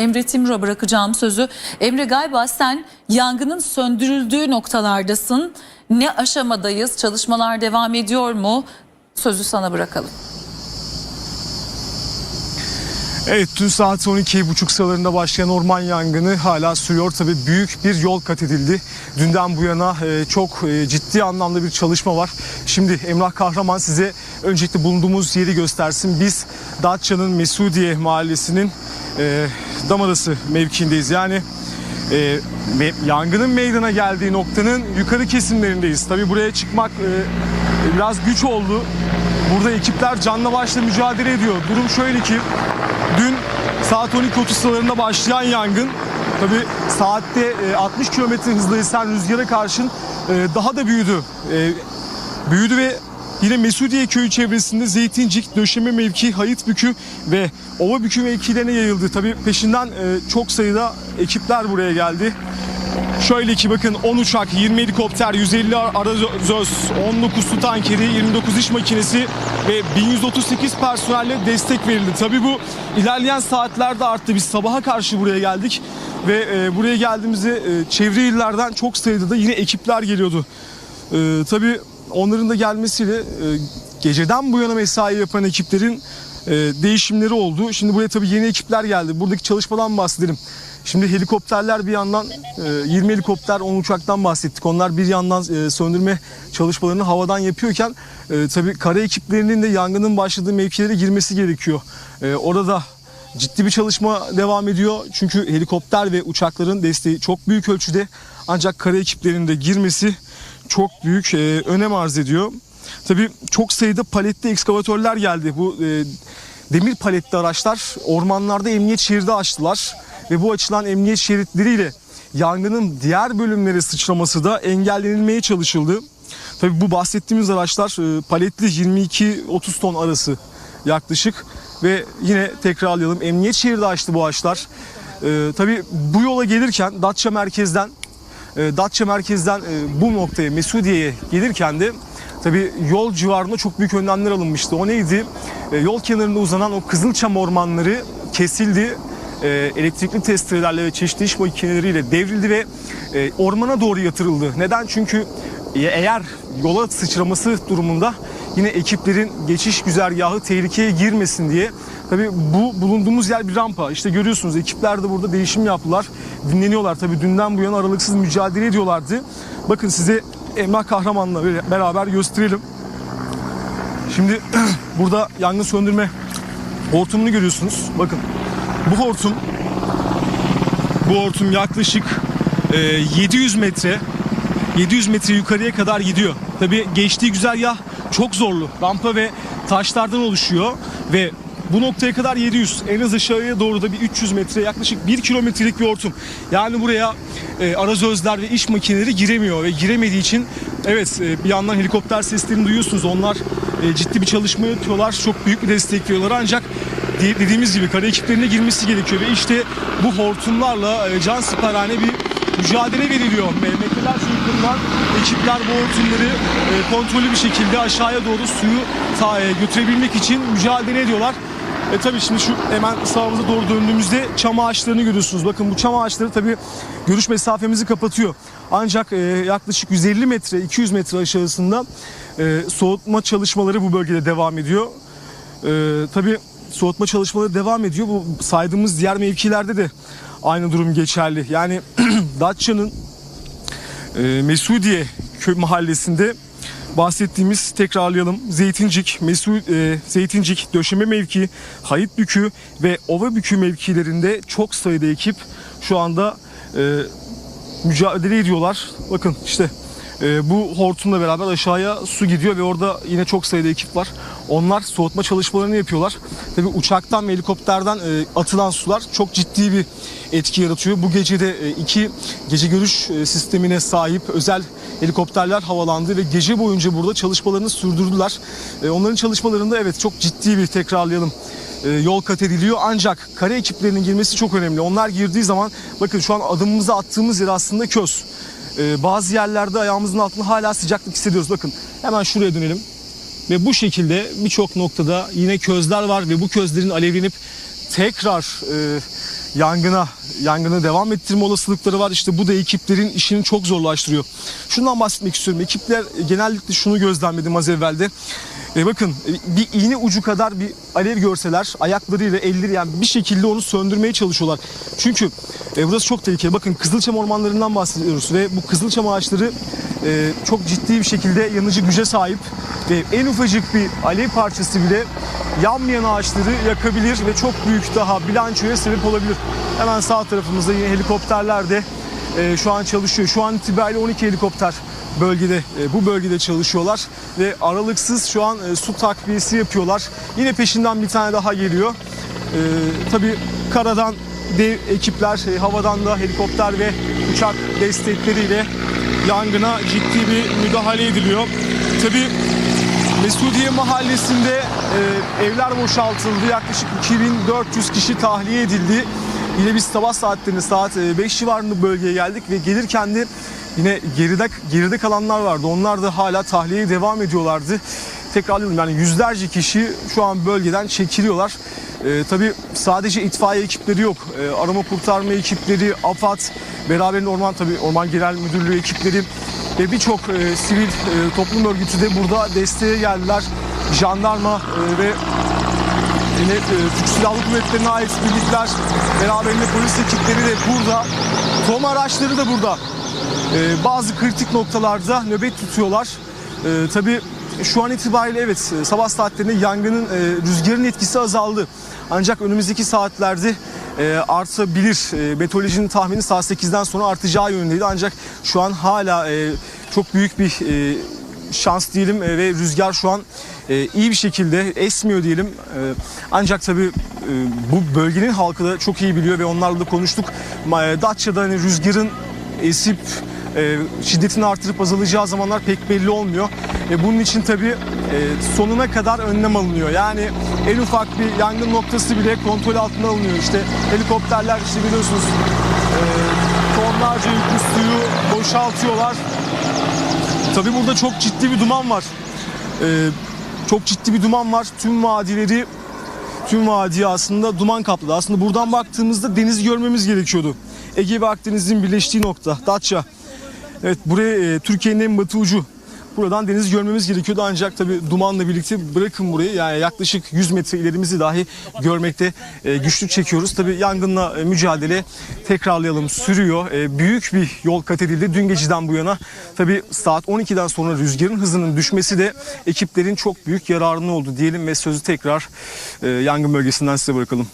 Emre Timur'a bırakacağım sözü. Emre galiba sen yangının söndürüldüğü noktalardasın. Ne aşamadayız? Çalışmalar devam ediyor mu? Sözü sana bırakalım. Evet dün saat 12.30 sıralarında başlayan orman yangını hala sürüyor. Tabii büyük bir yol kat edildi. Dünden bu yana e, çok e, ciddi anlamda bir çalışma var. Şimdi Emrah Kahraman size öncelikle bulunduğumuz yeri göstersin. Biz Datça'nın Mesudiye mahallesinin e, Damadası mevkiindeyiz. Yani e, me- yangının meydana geldiği noktanın yukarı kesimlerindeyiz. Tabii buraya çıkmak e, biraz güç oldu. Burada ekipler canla başla mücadele ediyor. Durum şöyle ki dün saat 12.30 sıralarında başlayan yangın tabi saatte e, 60 kilometre hızla esen rüzgara karşın e, daha da büyüdü. E, büyüdü ve yine Mesudiye köyü çevresinde Zeytincik, Döşeme mevki, Hayıtbükü ve Ovabükü mevkilerine yayıldı. Tabi peşinden e, çok sayıda ekipler buraya geldi. Şöyle ki bakın 10 uçak, 20 helikopter, 150 arazöz, 19 su tankeri, 29 iş makinesi ve 1138 personelle destek verildi. Tabii bu ilerleyen saatlerde arttı. Biz sabaha karşı buraya geldik ve e, buraya geldiğimizde e, çevre illerden çok sayıda da yine ekipler geliyordu. E, tabii onların da gelmesiyle e, geceden bu yana mesai yapan ekiplerin e, değişimleri oldu. Şimdi buraya tabii yeni ekipler geldi. Buradaki çalışmadan bahsedelim. Şimdi helikopterler bir yandan e, 20 helikopter 10 uçaktan bahsettik. Onlar bir yandan e, söndürme çalışmalarını havadan yapıyorken e, tabii kara ekiplerinin de yangının başladığı mevkilere girmesi gerekiyor. E, orada ciddi bir çalışma devam ediyor. Çünkü helikopter ve uçakların desteği çok büyük ölçüde. Ancak kara ekiplerinin de girmesi çok büyük e, önem arz ediyor. Tabii çok sayıda paletli ekskavatörler geldi. Bu e, demir paletli araçlar ormanlarda emniyet şeridi açtılar. Ve bu açılan emniyet şeritleriyle yangının diğer bölümlere sıçraması da engellenilmeye çalışıldı. Tabii bu bahsettiğimiz araçlar e, paletli 22-30 ton arası yaklaşık ve yine tekrarlayalım emniyet şeridi açtı bu araçlar. E, tabii bu yola gelirken Datça merkezden Datça merkezden e, bu noktaya Mesudiye'ye gelirken de tabii yol civarında çok büyük önlemler alınmıştı. O neydi? E, yol kenarında uzanan o Kızılçam ormanları kesildi. E, elektrikli testerelerle ve çeşitli iş makineleriyle devrildi ve ormana doğru yatırıldı. Neden? Çünkü eğer yola sıçraması durumunda yine ekiplerin geçiş güzergahı tehlikeye girmesin diye Tabii bu bulunduğumuz yer bir rampa. İşte görüyorsunuz ekipler de burada değişim yaptılar. Dinleniyorlar. Tabii dünden bu yana aralıksız mücadele ediyorlardı. Bakın size Emrah Kahraman'la beraber gösterelim. Şimdi burada yangın söndürme hortumunu görüyorsunuz. Bakın bu hortum bu hortum yaklaşık e, 700 metre 700 metre yukarıya kadar gidiyor. Tabii geçtiği güzergah çok zorlu. Rampa ve taşlardan oluşuyor ve bu noktaya kadar 700. En az aşağıya doğru da bir 300 metre yaklaşık 1 kilometrelik bir hortum. Yani buraya e, arazözler ve iş makineleri giremiyor ve giremediği için evet e, bir yandan helikopter seslerini duyuyorsunuz. Onlar e, ciddi bir çalışma yapıyorlar. Çok büyük bir destek veriyorlar ancak de- dediğimiz gibi kara ekiplerine girmesi gerekiyor ve işte bu hortumlarla e, can siperhane bir mücadele veriliyor. Metreler yukarıdan ekipler bu hortumları e, kontrollü bir şekilde aşağıya doğru suyu e, götürebilmek için mücadele ediyorlar. E tabii şimdi şu hemen sağımıza doğru döndüğümüzde çam ağaçlarını görüyorsunuz. Bakın bu çam ağaçları tabii görüş mesafemizi kapatıyor. Ancak e, yaklaşık 150 metre 200 metre aşağısında e, soğutma çalışmaları bu bölgede devam ediyor. E, tabii soğutma çalışmaları devam ediyor. Bu saydığımız diğer mevkilerde de aynı durum geçerli. Yani Datça'nın e, Mesudiye köy mahallesinde bahsettiğimiz tekrarlayalım. Zeytincik, Mesu, e, Zeytincik, Döşeme mevki, Hayıtbükü ve Ovabükü mevkilerinde çok sayıda ekip şu anda e, mücadele ediyorlar. Bakın işte e, bu hortumla beraber aşağıya su gidiyor ve orada yine çok sayıda ekip var. Onlar soğutma çalışmalarını yapıyorlar. Tabii uçaktan ve helikopterden e, atılan sular çok ciddi bir etki yaratıyor. Bu gece de e, iki gece görüş e, sistemine sahip özel helikopterler havalandı ve gece boyunca burada çalışmalarını sürdürdüler. E, onların çalışmalarında evet çok ciddi bir tekrarlayalım yol kat ediliyor. Ancak kare ekiplerinin girmesi çok önemli. Onlar girdiği zaman bakın şu an adımımızı attığımız yer aslında köz. Bazı yerlerde ayağımızın altında hala sıcaklık hissediyoruz. Bakın hemen şuraya dönelim. Ve bu şekilde birçok noktada yine közler var ve bu közlerin alevlenip tekrar e, yangına yangını devam ettirme olasılıkları var. İşte bu da ekiplerin işini çok zorlaştırıyor. Şundan bahsetmek istiyorum. Ekipler genellikle şunu gözlemledim az evvelde. E bakın e, bir iğne ucu kadar bir alev görseler ayaklarıyla elleri yani bir şekilde onu söndürmeye çalışıyorlar. Çünkü e, burası çok tehlikeli. Bakın Kızılçam ormanlarından bahsediyoruz ve bu Kızılçam ağaçları e, çok ciddi bir şekilde yanıcı güce sahip ve en ufacık bir alev parçası bile yanmayan ağaçları yakabilir ve çok büyük daha bilançoya sebep olabilir. Hemen sağ tarafımızda yine helikopterler de e, şu an çalışıyor. Şu an itibariyle 12 helikopter bölgede e, bu bölgede çalışıyorlar ve aralıksız şu an e, su takviyesi yapıyorlar. Yine peşinden bir tane daha geliyor. E, tabii karadan dev ekipler, e, havadan da helikopter ve uçak destekleriyle yangına ciddi bir müdahale ediliyor. Tabii Mesudiye Mahallesi'nde e, evler boşaltıldı. Yaklaşık 2400 kişi tahliye edildi. Yine biz sabah saatlerinde saat 5 civarında bölgeye geldik ve gelirken de yine geride geride kalanlar vardı. Onlar da hala tahliyeye devam ediyorlardı. Tekrarlıyorum yani yüzlerce kişi şu an bölgeden çekiliyorlar. E, tabii sadece itfaiye ekipleri yok. E, arama kurtarma ekipleri, AFAD, beraberinde orman tabii Orman Genel Müdürlüğü ekipleri ve birçok e, sivil e, toplum örgütü de burada desteğe geldiler. Jandarma e, ve yine e, Türk Silahlı Kuvvetleri'ne ait birlikler, beraberinde polis ekipleri de burada. Tom araçları da burada. E, bazı kritik noktalarda nöbet tutuyorlar. E, tabii şu an itibariyle evet e, sabah saatlerinde yangının e, rüzgarın etkisi azaldı. Ancak önümüzdeki saatlerde e, artabilir. E, meteorolojinin tahmini saat 8'den sonra artacağı yönündeydi. Ancak şu an hala e, çok büyük bir e, şans diyelim e, ve rüzgar şu an e, iyi bir şekilde esmiyor diyelim. E, ancak tabii e, bu bölgenin halkı da çok iyi biliyor ve onlarla da konuştuk. E, Datça'da hani rüzgarın esip e, şiddetini artırıp azalacağı zamanlar pek belli olmuyor. E, bunun için tabii e, sonuna kadar önlem alınıyor. Yani en ufak bir yangın noktası bile kontrol altına alınıyor. İşte helikopterler işte biliyorsunuz e, tonlarca yüklü suyu boşaltıyorlar. Tabii burada çok ciddi bir duman var. Ee, çok ciddi bir duman var. Tüm vadileri, tüm vadiyi aslında duman kapladı. Aslında buradan baktığımızda denizi görmemiz gerekiyordu. Ege ve Akdeniz'in birleştiği nokta, Datça. Evet buraya e, Türkiye'nin en batı ucu. Buradan deniz görmemiz gerekiyordu ancak tabii dumanla birlikte bırakın burayı yani yaklaşık 100 metre ilerimizi dahi görmekte e, güçlük çekiyoruz. Tabii yangınla e, mücadele tekrarlayalım sürüyor. E, büyük bir yol kat edildi dün geceden bu yana. Tabii saat 12'den sonra rüzgarın hızının düşmesi de ekiplerin çok büyük yararını oldu diyelim ve sözü tekrar yangın bölgesinden size bırakalım.